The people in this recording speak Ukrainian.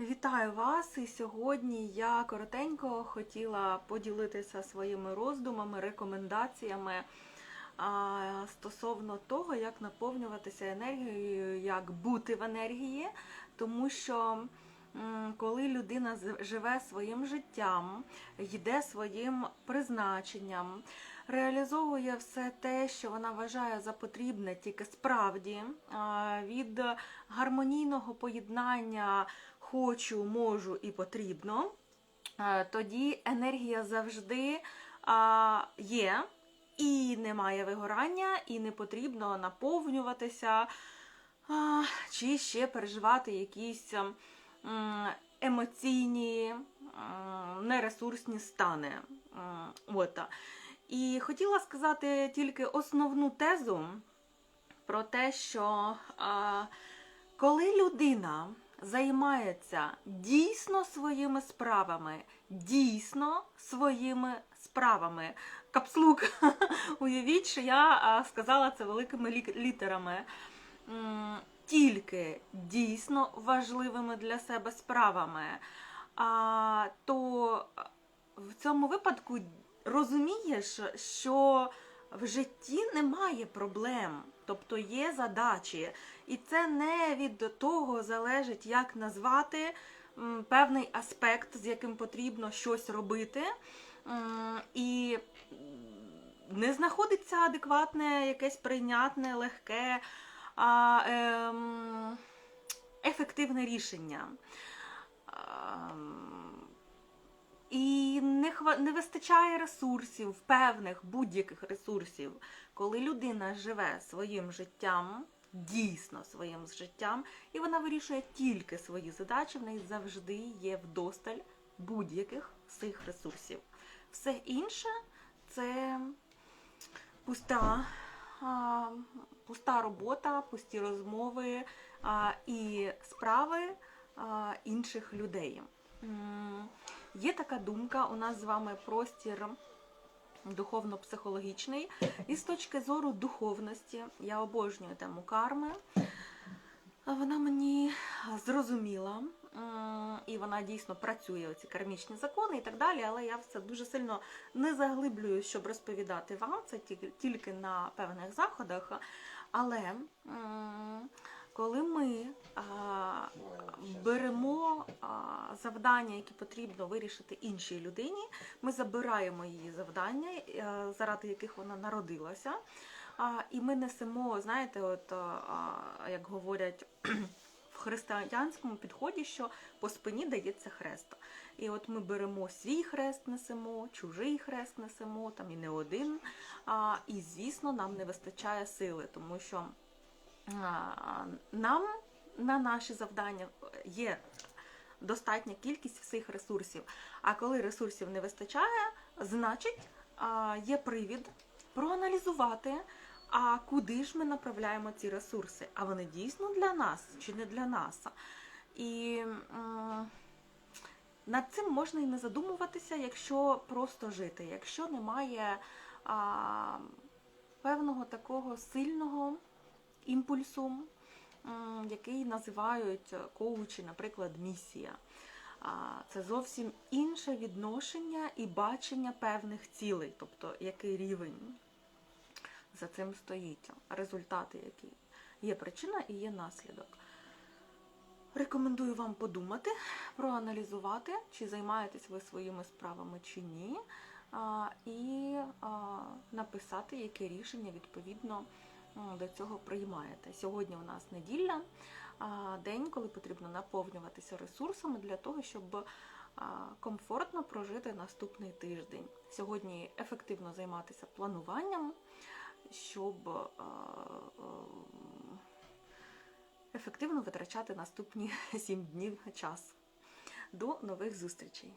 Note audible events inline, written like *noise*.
Вітаю вас! І сьогодні я коротенько хотіла поділитися своїми роздумами, рекомендаціями стосовно того, як наповнюватися енергією, як бути в енергії, тому що коли людина живе своїм життям, йде своїм призначенням, реалізовує все те, що вона вважає за потрібне, тільки справді від гармонійного поєднання хочу, можу і потрібно, е, тоді енергія завжди є, і немає вигорання, і не потрібно наповнюватися, чи ще переживати якісь емоційні, нересурсні стани. От. І хотіла сказати тільки основну тезу про те, що коли людина займається дійсно своїми справами, дійсно своїми справами. Капслук, *laughs* уявіть, що я сказала це великими літерами. Тільки дійсно важливими для себе справами, а, то в цьому випадку розумієш, що в житті немає проблем, тобто є задачі, і це не від того залежить, як назвати певний аспект, з яким потрібно щось робити. І не знаходиться адекватне, якесь прийнятне, легке, ем, ефективне рішення. Ем, не, хва... не вистачає ресурсів, певних будь-яких ресурсів, коли людина живе своїм життям, дійсно своїм життям, і вона вирішує тільки свої задачі, в неї завжди є вдосталь будь-яких цих ресурсів. Все інше це пуста, пуста робота, пусті розмови а, і справи а, інших людей. Є така думка, у нас з вами простір духовно-психологічний. І з точки зору духовності, я обожнюю тему карми. Вона мені зрозуміла, і вона дійсно працює, оці кармічні закони і так далі, але я все дуже сильно не заглиблюю, щоб розповідати вам це тільки- на певних заходах. Але коли ми беремо завдання, які потрібно вирішити іншій людині, ми забираємо її завдання, е, заради яких вона народилася. І ми несемо, знаєте, от як говорять в християнському підході, що по спині дається хрест. І от ми беремо свій хрест, несемо, чужий хрест несемо, там і не один. А, і звісно, нам не вистачає сили, тому що нам на наші завдання є достатня кількість всіх ресурсів. А коли ресурсів не вистачає, значить є привід проаналізувати, а куди ж ми направляємо ці ресурси. А вони дійсно для нас чи не для нас. І над цим можна і не задумуватися, якщо просто жити, якщо немає а, певного такого сильного імпульсу, м, який називають коучі, наприклад, місія. Це зовсім інше відношення і бачення певних цілей, тобто який рівень за цим стоїть, результати які. Є причина і є наслідок. Рекомендую вам подумати, проаналізувати, чи займаєтесь ви своїми справами чи ні, і написати, яке рішення відповідно до цього приймаєте. Сьогодні у нас неділя, день, коли потрібно наповнюватися ресурсами для того, щоб комфортно прожити наступний тиждень. Сьогодні ефективно займатися плануванням, щоб а, ефективно витрачати наступні *laughs* 7 днів час. До нових зустрічей!